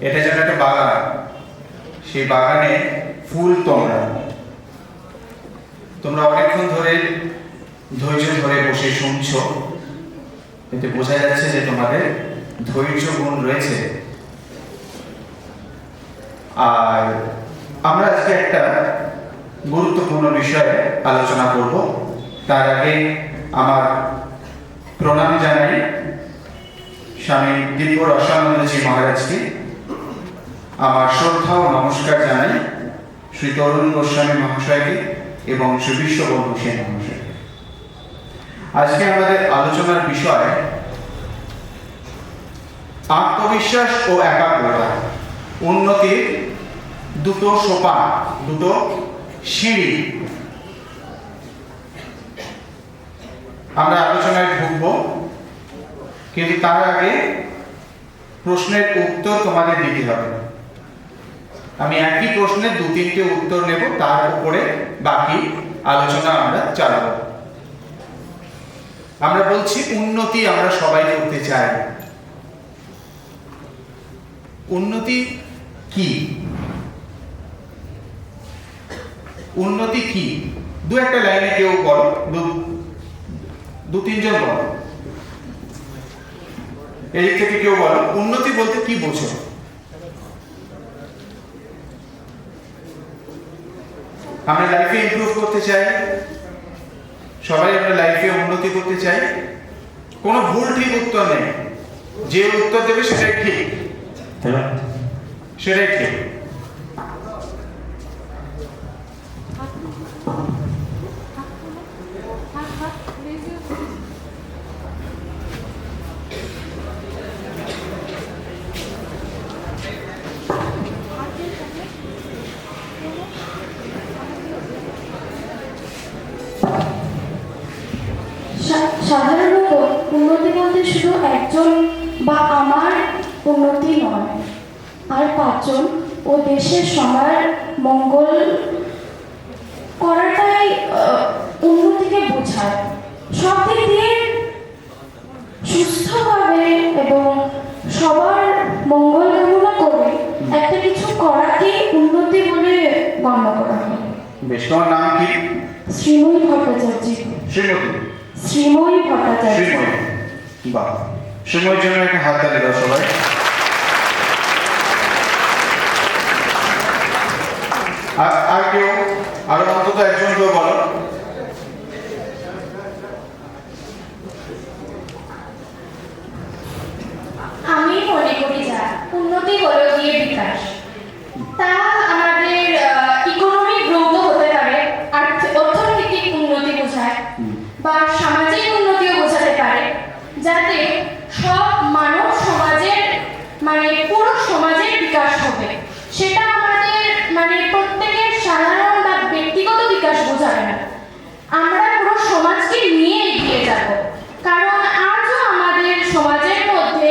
এটা যেন একটা বাগান। সেই বাগানে ফুল তোমরা। তোমরা অনেকক্ষণ ধরে ধৈর্য ধরে বসে শুনছো। এতে বোঝা যাচ্ছে যে তোমাদের ধৈর্য গুণ রয়েছে। আর আমরা আজকে একটা গুরুত্বপূর্ণ বিষয়ে আলোচনা করব। তার আগে আমার প্রণাম জানাই স্বামী দিব্য রসানন্দজি মহারাজকে। আমার শ্রদ্ধা ও নমস্কার জানাই শ্রী তরুণ গোস্বামী মহাশয়কে এবং শ্রী বিশ্ববন্ধু সেন মহাশয়কে। আজকে আমাদের আলোচনার বিষয় আত্মবিশ্বাস ও একাগ্রতা। উন্নতির দুটো সোপান, দুটো সিঁড়ি। আমরা আলোচনায় ঢুকব, কিন্তু তার আগে প্রশ্নের উত্তর তোমাদের দিতে হবে। আমি একই প্রশ্নের দু তিনটে উত্তর নেব, তার উপরে বাকি আলোচনা আমরা চালাবো। আমরা বলছি, উন্নতি আমরা সবাই করতে চাই। উন্নতি কি? উন্নতি কি? দু একটা লাইনে কেউ বলো, দু- তিনজন বলো। এদিক থেকে কেউ বলো, উন্নতি বলতে কি বোঝো? আমরা লাইফে ইমপ্রুভ করতে চাই সবাই আমরা লাইফে উন্নতি করতে চাই কোনো ভুল ঠিক উত্তর নেই। যে উত্তর দেবে সেটাই ঠিক। সেটাই ঠিক। শুধু একজন বা আমার উন্নতি নয়। আর পাঁচজন ও দেশের সবার মঙ্গল করাটাই উন্নতিকে বোঝায়। সব দিক দিয়ে সুস্থভাবে এবং সবার মঙ্গল কামনা করে একটা কিছু করাকে উন্নতি বলে গণ্য করা হয়। তোমার নাম কি? শ্রীময়ী ভট্টাচার্য। শ্রীমতী শ্রীময়ী ভট্টাচার্য। বাহ। সময়ের জন্য একটা হাত তালি দাও সবাই। আর কেউ, আরও অন্তত একজন কেউ বলো আমি মনে করি যা উন্নতি হলো গিয়ে বিকাশ তা আমাদের ইকোনমিক গ্রোথ হতে পারে আর্থ- অর্থনৈতিক উন্নতি বোঝায় বা সামাজিক উন্নতিও বোঝাতে পারে যাতে সব মানব সমাজের মানে পুরো সমাজের বিকাশ হবে সেটা আমাদের মানে প্রত্যেকের সাধারণ বা ব্যক্তিগত বিকাশ বোঝাবে না আমরা পুরো সমাজকে নিয়ে এগিয়ে যাব কারণ আজও আমাদের সমাজের মধ্যে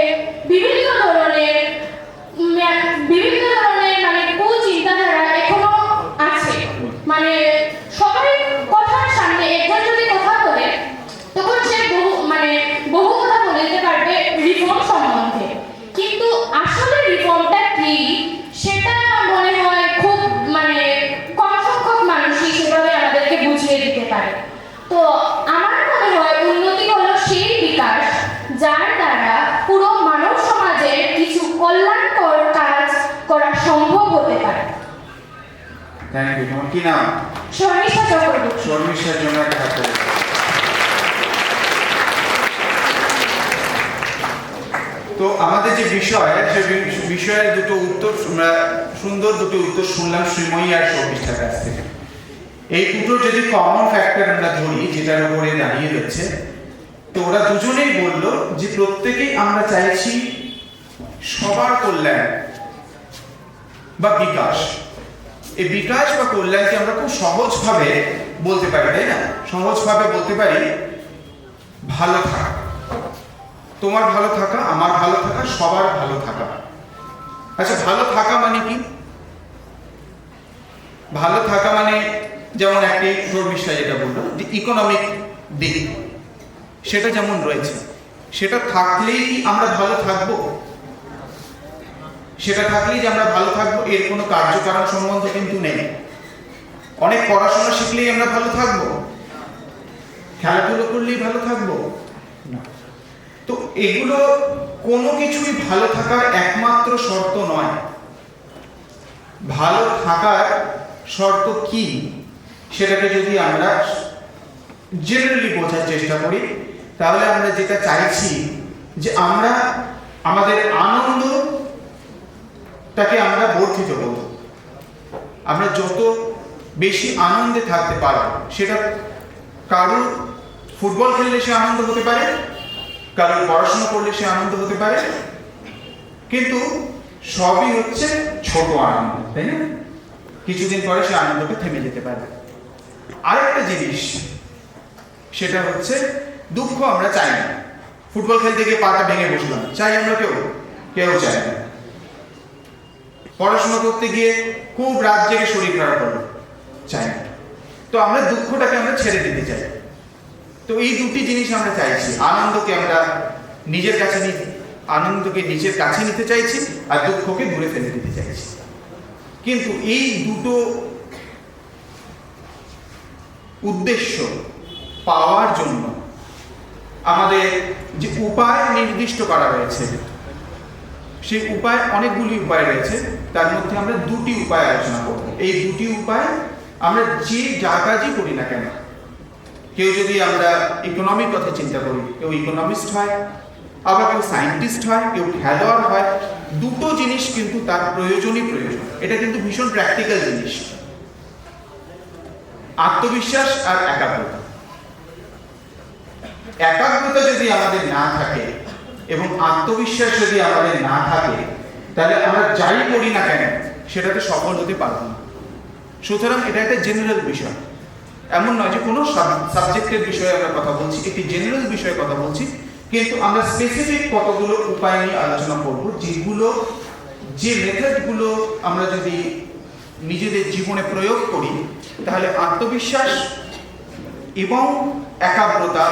বিভিন্ন ধরনের উম, বিভিন্ন ধরনের মানে কুচিন্তাধারা এখনও আছে মানে সবাই কথার সামনে একজন যদি কথা বলে তখন সে বহু মানে বহু কথা বলে দিতে পারবে রিফর্ম সম্বন্ধে কিন্তু আসলে রিফর্মটা কি সেটা মনে হয় খুব মানে কম সংখ্যক মানুষই সেভাবে আমাদেরকে বুঝিয়ে দিতে পারে তো আমার মনে হয় উন্নতি হলো সেই বিকাশ যার দ্বারা পুরো মানব সমাজের কিছু কল্যাণকর কাজ করা সম্ভব হতে পারে থ্যাংক ইউ তোমার কি নাম? শর্মিষ্ঠা চক্রবর্তী। হাত তালি দাও। তো আমাদের যে বিষয় সে বিষয়ের দুটো উত্তর আমরা সুন্দর দুটো উত্তর শুনলাম শ্রীময়ী আর শর্মিষ্ঠার কাছ থেকে। এই দুটো যদি কমন ফ্যাক্টর আমরা ধরি যেটার উপরে দাঁড়িয়ে রয়েছে তো ওরা দুজনেই বলল যে প্রত্যেকেই আমরা চাইছি সবার কল্যাণ বা বিকাশ। এই বিকাশ বা কল্যাণকে আমরা খুব সহজভাবে বলতে পারি, তাই না? সহজভাবে বলতে পারি, ভালো থাকা। তোমার ভালো থাকা, আমার ভালো থাকা, সবার ভালো থাকা। আচ্ছা ভালো থাকা মানে কি? ভালো থাকা মানে যেমন একটি শর্মিষ্ঠা যেটা বলল, যে ইকোনমিক দিক, সেটা যেমন রয়েছে, সেটা থাকলেই আমরা ভালো থাকব? সেটা থাকলেই যে আমরা ভালো থাকব এর কোনো কার্যকারণ সম্বন্ধ কিন্তু নেই। অনেক পড়াশোনা শিখলেই আমরা ভালো থাকব। খেলাধুলো করলেই ভালো থাকব। না। তো এগুলো কোনো কিছুই ভালো থাকার একমাত্র শর্ত নয়। ভালো থাকার শর্ত কি? সেটাকে যদি আমরা জেনারেলি বোঝার চেষ্টা করি তাহলে আমরা যেটা চাইছি যে আমরা আমাদের আনন্দ তাকে আমরা বর্ধিত করব আমরা যত বেশি আনন্দে থাকতে পারব সেটা কারোর ফুটবল খেললে সে আনন্দ হতে পারে, কারোর পড়াশোনা করলে সে আনন্দ হতে পারে, কিন্তু সবই হচ্ছে ছোট আনন্দ, তাই না? কিছুদিন পরে সে আনন্দটা থেমে যেতে পারে আরেকটা জিনিস, সেটা হচ্ছে দুঃখ আমরা চাই না। ফুটবল খেলতে গিয়ে পাটা ভেঙে বসলাম, চাই আমরা কেউ? কেউ চাই না। পড়াশোনা করতে গিয়ে খুব রাত জেগে শরীর খারাপ হলো চাই না। তো আমরা দুঃখটাকে আমরা ছেড়ে দিতে চাই। তো এই দুটি জিনিস আমরা চাইছি। আনন্দকে আমরা নিজের কাছে আনন্দকে নিজের কাছে নিতে চাইছি আর দুঃখকে দূরে ফেলে দিতে চাইছি। কিন্তু এই দুটো উদ্দেশ্য পাওয়ার জন্য আমাদের যে উপায় নির্দিষ্ট করা রয়েছে, সেই উপায় অনেকগুলি উপায় রয়েছে। তার মধ্যে আমরা দুটি উপায় আলোচনা করব। এই দুটি উপায় আমরা যে যা কাজই করি না কেন, কেউ যদি আমরা ইকোনমির কথা চিন্তা করি, কেউ ইকোনমিস্ট হয়, আবার কেউ সায়েন্টিস্ট হয়, কেউ খেলোয়াড় হয়, দুটো জিনিস কিন্তু তার প্রয়োজনই প্রয়োজন। এটা কিন্তু ভীষণ প্র্যাকটিক্যাল জিনিস। আত্মবিশ্বাস আর একাগ্রতা। একাগ্রতা যদি আমাদের না থাকে এবং আত্মবিশ্বাস যদি আমাদের না থাকে তাহলে আমরা যাই করি না কেন, সেটাতে সফল হতে পারব না। সুতরাং এটা একটা জেনারেল বিষয়। এমন নয় যে কোনো সাবজেক্টের বিষয়ে আমরা কথা বলছি, একটি জেনারেল বিষয়ে কথা বলছি, কিন্তু আমরা স্পেসিফিক কতগুলো উপায় নিয়ে আলোচনা করব, যেগুলো, যে মেথডগুলো আমরা যদি নিজেদের জীবনে প্রয়োগ করি, তাহলে আত্মবিশ্বাস এবং একাগ্রতা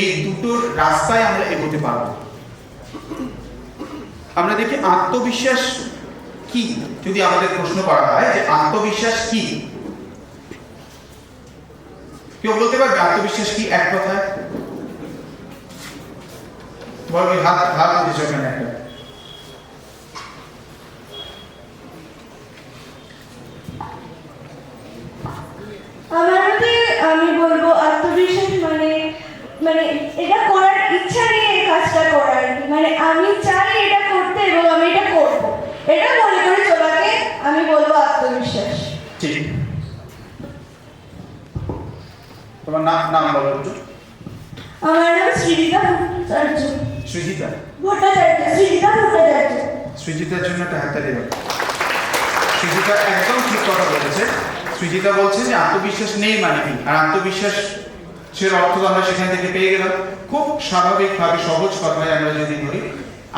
এই দুটোর রাস্তায় আমরা এগোতে পারব। আমরা দেখি আত্মবিশ্বাস কি? যদি আমাদের প্রশ্ন করা হয় যে আত্মবিশ্বাস কি? কেউ বলতে পারবে আত্মবিশ্বাস কি এক কথায়? বলবি হাত হাত উঠেছে আমার মতে আমি বলব আত্মবিশ্বাস মানে মানে এটা করার ইচ্ছা নিয়ে এই কাজটা করার। মানে আমি চাই এটা এবং আমি এটা করব। এটা মনে করে চলাকে আমি বলব আত্মবিশ্বাস। তোমার নাম নাম বলো একটু। আমার নাম শ্রীজিতা ভট্টাচার্য। সৃজিতা ভট্টাচার্য শ্রীজিতা ভট্টাচার্য। সৃজিতার জন্য একটা হাততালি দাও। সৃজিতা একদম ঠিক কথা বলেছে। সৃজিতা বলছে যে আত্মবিশ্বাস নেই মানে কি? আর আত্মবিশ্বাস সে অর্থ তো আমরা সেখান থেকে পেয়ে গেলাম। খুব স্বাভাবিকভাবে সহজ কথায় আমরা যদি ধরি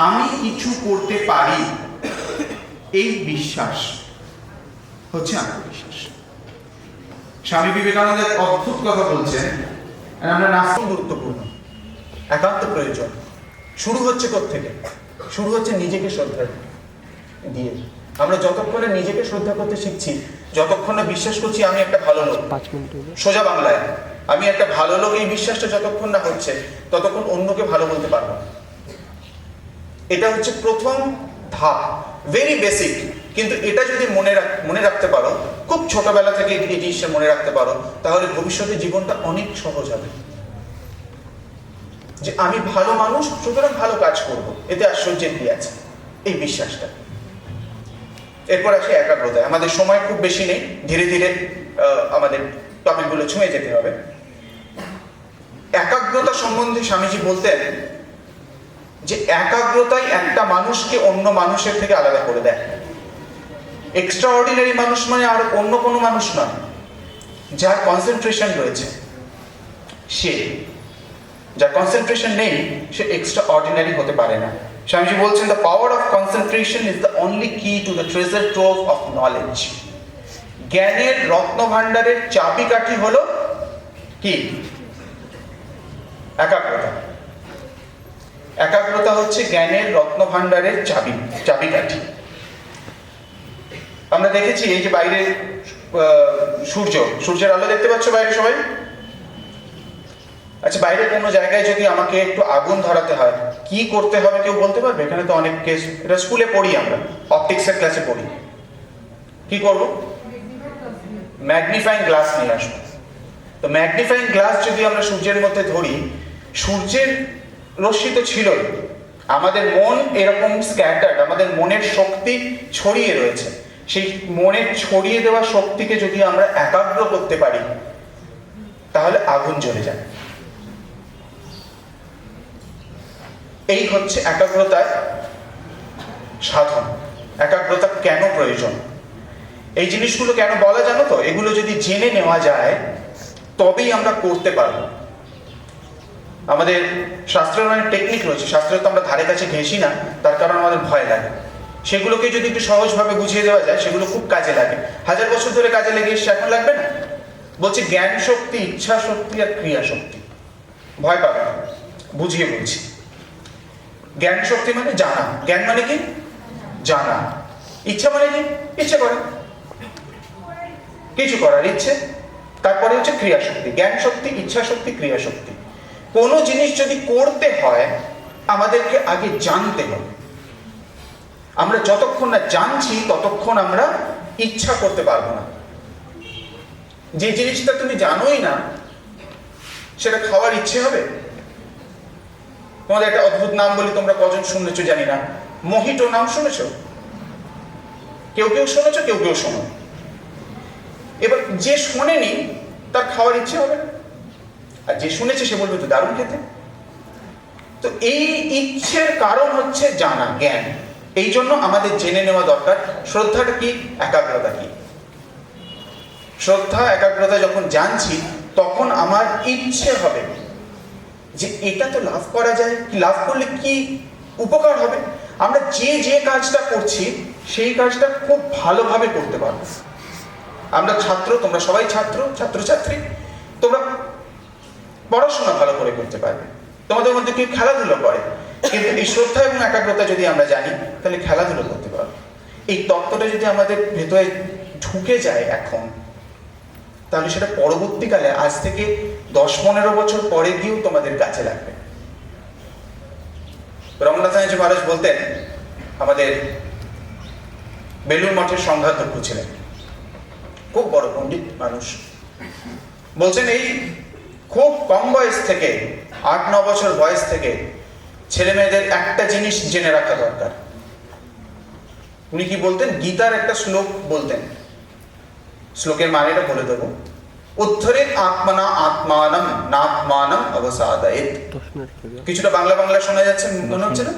আমি কিছু করতে পারি। এই বিশ্বাস হচ্ছে আত্মবিশ্বাস। স্বামী বিবেকানন্দ এক অদ্ভুত কথা বলছেন আমরা নাস্তিক গুরুত্বপূর্ণ একান্ত প্রয়োজন। শুরু হচ্ছে থেকে শুরু হচ্ছে নিজেকে শ্রদ্ধা দিয়ে। আমরা যতক্ষণে নিজেকে শ্রদ্ধা করতে শিখছি যতক্ষণ না বিশ্বাস করছি আমি একটা ভালো লোক। সোজা বাংলায় আমি একটা ভালো লোক এই বিশ্বাসটা যতক্ষণ না হচ্ছে ততক্ষণ অন্যকে ভালো বলতে পারব না। এটা হচ্ছে প্রথম ধাপ ভেরি বেসিক কিন্তু এটা যদি মনে মনে রাখতে পারো, খুব ছোটবেলা থেকে এই জিনিসটা মনে রাখতে পারো, তাহলে ভবিষ্যতে জীবনটা অনেক সহজ হবে। যে আমি ভালো মানুষ, সুতরাং ভালো কাজ করব। এতে আশ্চর্যের কি আছে? এই বিশ্বাসটা। এরপর আসে একাগ্রতায় আমাদের সময় খুব বেশি নেই। ধীরে ধীরে আমাদের টপিকগুলো ছুঁয়ে যেতে হবে। একাগ্রতা সম্বন্ধে স্বামীজি বলতেন যে একাগ্রতাই একটা মানুষকে অন্য মানুষের থেকে আলাদা করে দেয়। এক্সট্রা অর্ডিনারি মানুষ মানে আর অন্য কোনো মানুষ নয়। যার কনসেন্ট্রেশন রয়েছে, সে, যার কনসেন্ট্রেশন নেই, সে এক্সট্রা অর্ডিনারি হতে পারে না। স্বামীজি বলছেন the power of concentration is the only key to the treasure trove of knowledge জ্ঞানের রত্ন ভাণ্ডারের চাবিকাঠি হলো কি? একাগ্রতা। একাগ্রতা হচ্ছে জ্ঞানের রত্ন ভাণ্ডারের চাবি, চাবিকাঠি। আমরা দেখেছি এই যে বাইরে সূর্য, সূর্যের আলো দেখতে পাচ্ছ বাইরে সবাই? আচ্ছা বাইরে কোনো জায়গায় যদি আমাকে একটু আগুন ধরাতে হয়, কি করতে হবে কেউ বলতে পারবে? এখানে তো অনেক কেস এটা স্কুলে পড়ি আমরা অপটিক্সের ক্লাসে পড়ি। কি করব? ম্যাগনিফাইং গ্লাস নিয়ে আসব। তো ম্যাগনিফাইং গ্লাস যদি আমরা সূর্যের মধ্যে ধরি, সূর্যের রশ্মি তো ছিলই। আমাদের মন এরকম স্ক্যাটার্ড আমাদের মনের শক্তি ছড়িয়ে রয়েছে। সেই মনের ছড়িয়ে দেওয়া শক্তিকে যদি আমরা একাগ্র করতে পারি, তাহলে আগুন জ্বলে যায়। এই হচ্ছে একাগ্রতার সাধন। একাগ্রতা কেন প্রয়োজন? এই জিনিসগুলো কেন বলা জানো তো? এগুলো যদি জেনে নেওয়া যায়, তবেই আমরা করতে পারব। আমাদের শাস্ত্রের অনেক টেকনিক রয়েছে। শাস্ত্রের তো আমরা ধারে কাছে ঘেঁষি না, তার কারণ আমাদের ভয় লাগে। সেগুলোকে যদি একটু সহজভাবে বুঝিয়ে দেওয়া যায়, সেগুলো খুব কাজে লাগে। হাজার বছর ধরে কাজে লেগে এসছে, এখন লাগবে না? বলছে জ্ঞান শক্তি, ইচ্ছা শক্তি আর ক্রিয়া শক্তি। ভয় পাবে না। বুঝিয়ে বলছি। জ্ঞান শক্তি মানে জানা। জ্ঞান মানে কি? জানা। ইচ্ছা মানে কি? ইচ্ছে করে। কিছু করার ইচ্ছে, তারপরে হচ্ছে ক্রিয়া শক্তি। জ্ঞান শক্তি, ইচ্ছা শক্তি, ক্রিয়া শক্তি। কোনো জিনিস যদি করতে হয়, আমাদেরকে আগে জানতে হবে। আমরা যতক্ষণ না জানছি, ততক্ষণ আমরা ইচ্ছা করতে পারব না। যে জিনিসটা তুমি জানোই না, সেটা খাওয়ার ইচ্ছে হবে? তোমাদের একটা অদ্ভুত নাম বলি, তোমরা কজন শুনেছো জানি না। মোহিটো নাম শুনেছ? কেউ কেউ শুনেছো, কেউ কেউ শোনো। এবার যে শোনেনি, তার খাওয়ার ইচ্ছে হবে না। আর যে শুনেছে সে বলবে, তো দারুণ খেতে? তো এই ইচ্ছের কারণ হচ্ছে জানা, জ্ঞান। এই জন্য আমাদের জেনে নেওয়া দরকার, শ্রদ্ধাটা কি, একাগ্রতা কি? শ্রদ্ধা, একাগ্রতা যখন জানছি, তখন আমার ইচ্ছে হবে যে এটা তো লাভ করা যায়। লাভ করলে কি উপকার হবে? আমরা যে যে কাজটা করছি, সেই কাজটা খুব ভালোভাবে করতে পারব। আমরা ছাত্র, তোমরা সবাই ছাত্র, ছাত্রছাত্রী, তোমরা পড়াশোনা ভালো করে করতে পারবে। তোমাদের মধ্যে কেউ খেলাধুলো করে। কিন্তু এই শ্রদ্ধা এবং একাগ্রতা যদি আমরা জানি, তাহলে খেলাধুলো করতে পারব। এই তত্ত্বটা যদি আমাদের ভেতরে ঢুকে যায় এখন, তাহলে সেটা পরবর্তীকালে, আজ থেকে দশ পনেরো বছর পরে গিয়েও তোমাদের কাছে লাগবে। রমনাথ মহারাজ বলতেন, আমাদের বেলুর মঠের সংঘাতজ্ঞ ছিলেন। খুব বড় পণ্ডিত মানুষ। বলছেন, এই খুব কম বয়স থেকে, আট, ন বছর বয়স থেকে ছেলে মেয়েদের একটা জিনিস জেনে রাখা দরকার। উনি কি বলতেন? গীতার একটা শ্লোক বলতেন। শ্লোকের মানেটা বলে দেবো। উদ্ধরে আত্মনা আত্মানম, নাত্মানম অবসাদয়েত। কিছুটা বাংলা বাংলা শোনা যাচ্ছে, মনে হচ্ছে না?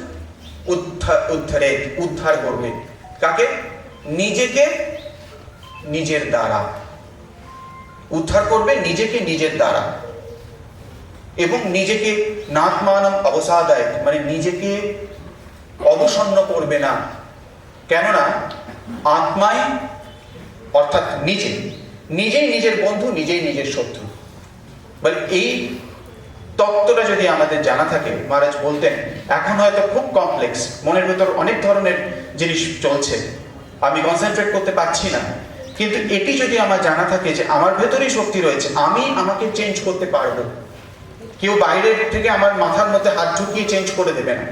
উদ্ধার উদ্ধারে, উদ্ধার করবে। কাকে? নিজেকে নিজের দ্বারা। উদ্ধার করবে নিজেকে নিজের দ্বারা। এবং নিজেকে নাত্মানম অবসাদায় মানে নিজেকে অবসন্ন করবে না। কেননা আত্মাই অর্থাৎ নিজে, নিজেই নিজের বন্ধু, নিজেই নিজের শত্রু। বলে এই তত্ত্বটা যদি আমাদের জানা থাকে, মহারাজ বলতেন, এখন হয়তো খুব কমপ্লেক্স মনের ভেতর অনেক ধরনের জিনিস চলছে। আমি কনসেন্ট্রেট করতে পারছি না। কিন্তু এটি যদি আমার জানা থাকে যে আমার ভেতরেই শক্তি রয়েছে, আমি আমাকে চেঞ্জ করতে পারব। কেউ বাইরের থেকে আমার মাথার মধ্যে হাত ঢুকিয়ে চেঞ্জ করে দেবে না।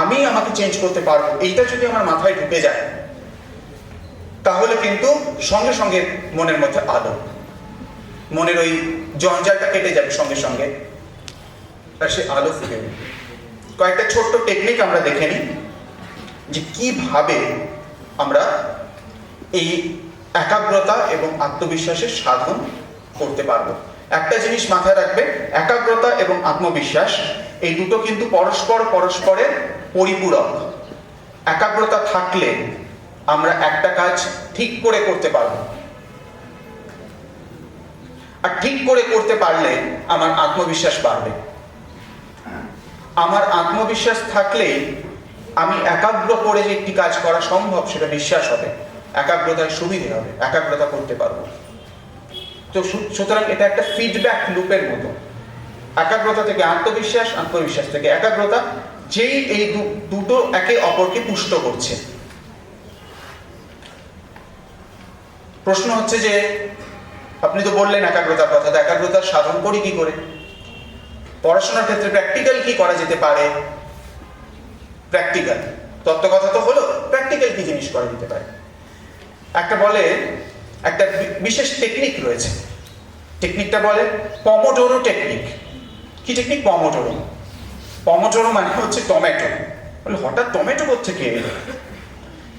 আমি আমাকে চেঞ্জ করতে পারব, এইটা যদি আমার মাথায় ঢুকে যায়, তাহলে কিন্তু সঙ্গে সঙ্গে মনের মধ্যে আলো। মনের ওই জঞ্জালটা কেটে যাবে সঙ্গে সঙ্গে, আর সে আলো ফুটে কয়েকটা ছোট্ট টেকনিক আমরা দেখে নিই, যে কীভাবে আমরা এই একাগ্রতা এবং আত্মবিশ্বাসের সাধন করতে পারব। একটা জিনিস মাথায় রাখবে, একাগ্রতা এবং আত্মবিশ্বাস, এই দুটো কিন্তু পরস্পর পরস্পরের পরিপূরক। একাগ্রতা থাকলে আমরা একটা কাজ ঠিক করে করতে পারব। আর ঠিক করে করতে পারলে আমার আত্মবিশ্বাস বাড়বে। আমার আত্মবিশ্বাস থাকলেই আমি একাগ্র করে যে একটি কাজ করা সম্ভব, সেটা বিশ্বাস হবে। একাগ্রতার সুবিধে হবে, একাগ্রতা করতে পারব। তো সুতরাং এটা একটা ফিডব্যাক লুপের মতো। একাগ্রতা থেকে আত্মবিশ্বাস আত্মবিশ্বাস থেকে একাগ্রতা, যেই এই দুটো একে অপরকে পুষ্ট করছে। প্রশ্ন হচ্ছে যে, আপনি তো বললেন একাগ্রতার কথা, তো একাগ্রতার সাধন করি কি করে? পড়াশোনার ক্ষেত্রে প্র্যাকটিক্যাল কি করা যেতে পারে? প্র্যাকটিক্যাল তত্ত্ব কথা তো হলো প্র্যাকটিক্যাল কি জিনিস করা যেতে পারে? একটা বলে, একটা বিশেষ টেকনিক রয়েছে। টেকনিকটা বলে পমোডোরো টেকনিক কি টেকনিক পমোডোরো পমোডোরো মানে হচ্ছে টমেটো বলে, হঠাৎ টমেটো থেকে এলো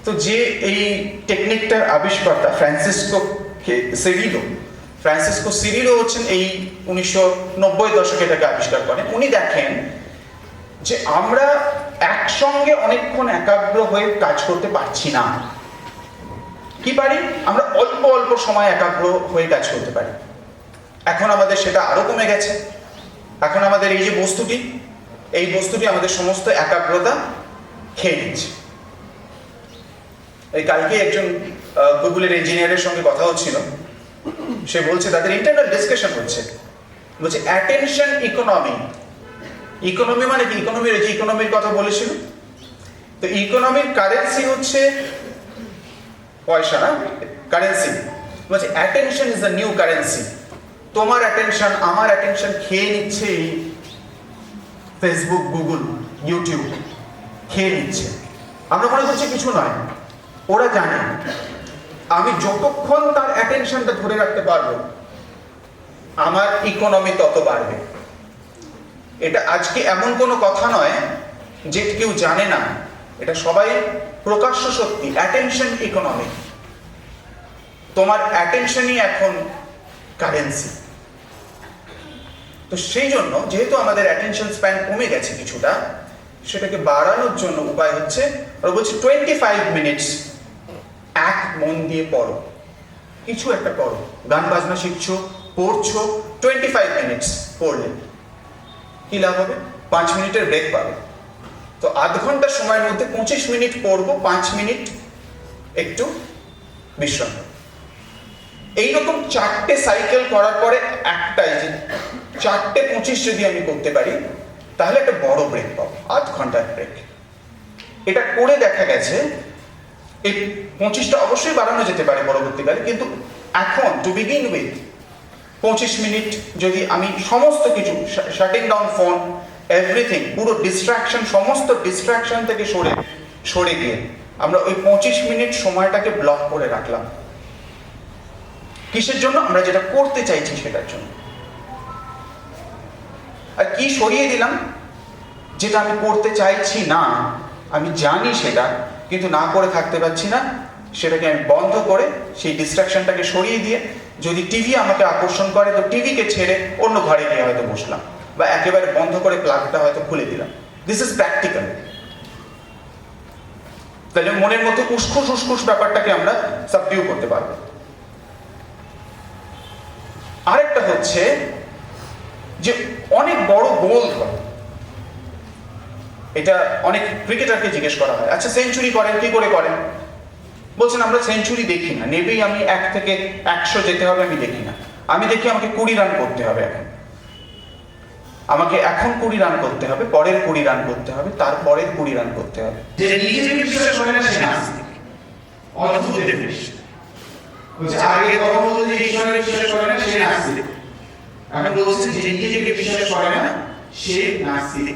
তো যে এই টেকনিকটার আবিষ্কর্তা ফ্রান্সিসকো সেরিলো ফ্রান্সিসকো সিরিলো হচ্ছেন এই উনিশশো নব্বই দশকে এটাকে আবিষ্কার করেন। উনি দেখেন যে আমরা একসঙ্গে অনেকক্ষণ একাগ্র হয়ে কাজ করতে পারছি না। কি পারি? আমরা অল্প অল্প সময় একাগ্র হয়ে কাজ করতে পারি। এখন আমাদের সেটা আরও কমে গেছে। এখন আমাদের এই যে বস্তুটি, এই বস্তুটি আমাদের সমস্ত একাগ্রতা খেয়ে নিচ্ছে। এই কালকে একজন গুগলের ইঞ্জিনিয়ারের সঙ্গে কথা হচ্ছিল সে বলছে, তাদের ইন্টারনাল ডিসকাশন হচ্ছে। বলছে অ্যাটেনশন ইকোনমি ইকোনমি মানে কি? ইকোনমির যে ইকোনমির কথা বলেছিল। তো ইকোনমির কারেন্সি হচ্ছে পয়সা না? কারেন্সি বলছে attention is the new currency তোমার অ্যাটেনশন আমার অ্যাটেনশন খেয়ে নিচ্ছে ফেসবুক গুগল ইউটিউব খেয়ে নিচ্ছে। আমরা মনে করছি কিছু নয়। ওরা জানে। আমি যতক্ষণ তার অ্যাটেনশনটা ধরে রাখতে পারব, আমার ইকোনমি তত বাড়বে। এটা আজকে এমন কোনো কথা নয় যে কেউ জানে না। এটা সবাই প্রকাশ্য সত্যি। অ্যাটেনশন ইকোনমি তোমার অ্যাটেনশনই এখন কারেন্সি তো সেই জন্য যেহেতু আমাদের অ্যাটেনশন স্প্যান কমে গেছে কিছুটা, সেটাকে বাড়ানোর জন্য উপায় হচ্ছে, ওরা বলছে টোয়েন্টি ফাইভ মিনিটস এক মন দিয়ে পড়ো। কিছু একটা করো গান বাজনা শিখছো, পড়ছো টোয়েন্টি ফাইভ মিনিটস পড়লে। কি লাভ হবে? পাঁচ মিনিটের ব্রেক পাবে। তো আধ ঘণ্টা সময়ের মধ্যে পঁচিশ মিনিট পড়ব, পাঁচ মিনিট একটু বিশ্রাম এইরকম চারটে সাইকেল করার পরে একটাই যে চারটে পঁচিশ যদি আমি করতে পারি, তাহলে একটা বড় ব্রেক পাবো, আধ ঘণ্টার ব্রেক এটা করে দেখা গেছে, এই পঁচিশটা অবশ্যই বাড়ানো যেতে পারে পরবর্তীকালে, কিন্তু এখন টু বিগিন উইথ পঁচিশ মিনিট যদি আমি সমস্ত কিছু শাটিং ডাউন ফোন এভরিথিং পুরো ডিস্ট্রাকশন সমস্ত ডিস্ট্রাকশন থেকে সরে সরে গিয়ে, আমরা ওই পঁচিশ মিনিট সময়টাকে ব্লক করে রাখলাম। কিসের জন্য? আমরা যেটা করতে চাইছি সেটার জন্য। আর কি সরিয়ে দিলাম? যেটা আমি করতে চাইছি না, আমি জানি সেটা, কিন্তু না করে থাকতে পারছি না, সেটাকে আমি বন্ধ করে সেই ডিস্ট্রাকশনটাকে সরিয়ে দিয়ে যদি টিভি আমাকে আকর্ষণ করে, তো টিভিকে ছেড়ে অন্য ঘরে গিয়ে হয়তো বসলাম বা একেবারে বন্ধ করে প্লাগটা হয়তো খুলে দিলাম। দিস ইজ প্র্যাকটিক্যাল তাহলে মনের মতো উস্কুস উস্কুস ব্যাপারটাকে আমরা সাবডিউ করতে পারব। আরেকটা হচ্ছে যে অনেক বড় গোল ধরে। এটা অনেক ক্রিকেটারকে জিজ্ঞেস করা হয় আচ্ছা সেঞ্চুরি করেন, কি করে করেন? বলছেন, আমরা সেঞ্চুরি দেখি না, নেবেই আমি এক থেকে একশো যেতে হবে, আমি দেখি না। আমি দেখি আমাকে কুড়ি রান করতে হবে এখন। আমাকে এখন কুড়ি রান করতে হবে, পরের কুড়ি রান করতে হবে তারপরের কুড়ি রান করতে হবে। আগে যে এখন বলছে, যে নিজেকে বিশ্বাস করে না, সে নাস্তিক।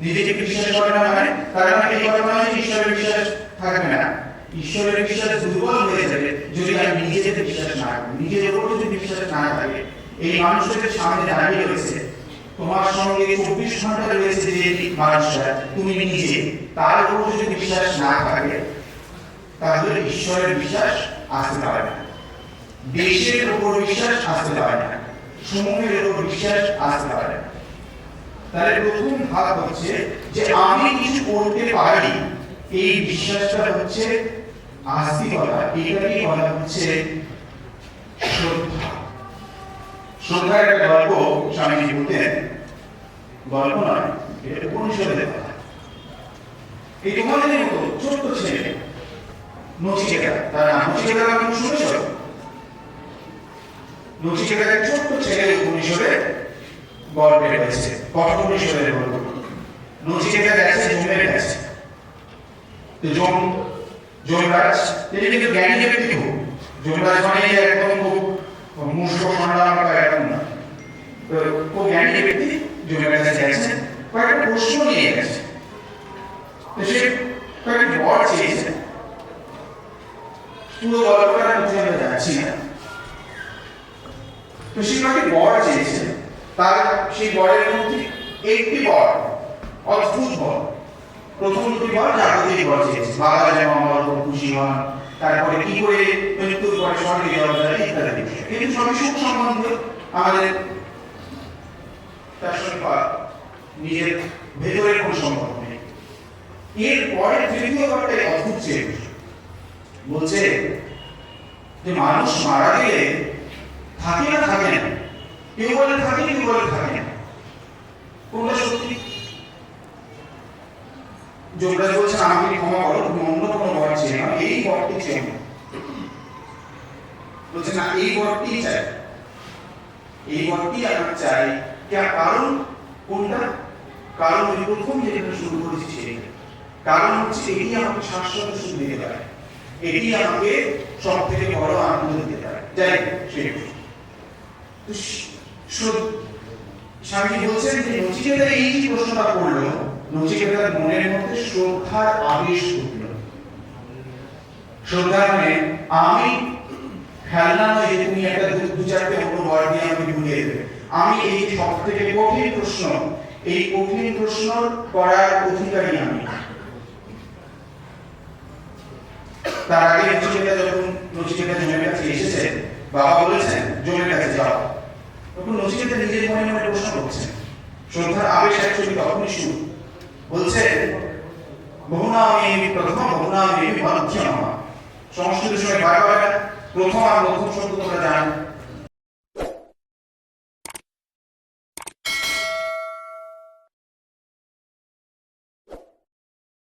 নিজেকে বিশ্বাস করে না মানে তার মানে এই কথা নয় যে ঈশ্বরের বিশ্বাস থাকবে না। ঈশ্বরের বিশ্বাস দুর্বল হয়ে যাবে যদি আমি নিজেকে বিশ্বাস না করি। নিজের উপর যদি বিশ্বাস না থাকে, এই মানুষটাকে সামনে দাঁড়িয়ে রয়েছে। তোমার সঙ্গে চব্বিশ ঘণ্টা রয়েছে যে মানুষটা, তুমি নিজে। তার উপর যদি বিশ্বাস না থাকে, তাহলে ঈশ্বরের বিশ্বাস আসতে পারে না। দেশের উপর বিশ্বাস আসতে পারে না। সময়ের উপর বিশ্বাস আসতে পারে। তাহলে প্রথম ভাগ হচ্ছে যে আমি কিছু করতে পারি, এই বিশ্বাসটা হচ্ছে আস্তিকতা এটাকেই বলা হচ্ছে শ্রদ্ধা। শ্রদ্ধার একটা গল্প স্বামীজি বলতেন। গল্প নয়, এটা উপনিষদের কথা। এই তোমাদের মতো ছোট্ট ছেলে, নচিকেতা। তার নাম নচিকেতা শুনেছ নচিকেতা এক ছোট্ট ছেলে উপনিষদে গল্পে রয়েছে কঠোপনিষদের গল্প নচিকেতা গেছে জমের কাছে তো জম যমরাজ তিনি কিন্তু জ্ঞানী ব্যক্তি হোক যমরাজ মানে একদম খুব মুষ্ট সংগ্রাম বা এরকম না। খুব জ্ঞানী ব্যক্তি কাছে গেছেন কয়েকটা প্রশ্ন নিয়ে গেছে সে কয়েকটি বর চেয়েছে। পুরো গল্পটার মধ্যে আমরা যাচ্ছি। না তো সে কয়েকটি বর চেয়েছে তার সেই বরের মধ্যে একটি বর, অদ্ভুত বর। প্রথম দুটি বর জাগতিক বর চেয়েছে বাবা যেন আমার উপর খুশি হন, তারপরে কি করে মৃত্যুর পরে স্বর্গে যাওয়া যায় ইত্যাদি। কিন্তু সবই সুখ সম্বন্ধ আমাদের তার সঙ্গে নিজের ভেতরের কোনো সম্পর্ক নেই। এর এরপরে তৃতীয় বারটাই অদ্ভুত বলছে যে মানুষ মারা গেলে থাকে না কেউ বলে থাকে কেউ বলে থাকে। কোনটা সত্যি? যোগরাজ বলছেন আমাকে ক্ষমা করো, তুমি অন্য কোনো বর চেয়ে না, এই বরটি চেয়ে না। বলছে, না, এই বরটি চাই। এই বরটি আমার চাই। কে- কারণ কোনটা? কারণ ওই প্রথম যেটা শুরু করেছি সেটা কারণ হচ্ছে, এটি আমাকে শাশ্বত সুখ দিতে পারে। এটি আমাকে সব থেকে বড় আনন্দ দিতে পারে। যাই সেই তো স্বামীজি বলছেন যে নচিকেতা এই যে প্রশ্নটা করল, নচিকেতার মনের মধ্যে শ্রদ্ধার আবেশ উঠল শ্রদ্ধা মানে আমি খেলনা নয় যে তুমি একটা দু- চারটে অন্য বর দিয়ে আমাকে ভুলিয়ে দেবে। আমি এই সব থেকে কঠিন প্রশ্ন, এই কঠিন প্রশ্ন করার অধিকারী আমি। তার আগে নচিকেতা যখন নচিকেতা জমের কাছে এসেছেন বাবা বলেছেন জমের কাছে যাও। তখন নচিকেতা নিজের মনে মনে প্রশ্ন করছেন শ্রদ্ধার আবেশ অ্যাকচুয়ালি তখনই শুরু। বলছেন বহুনামী প্রথম বহুনামী মধ্যমা সংস্কৃত সময় বারবার প্রথম আর প্রথম শব্দ তোমরা জানো।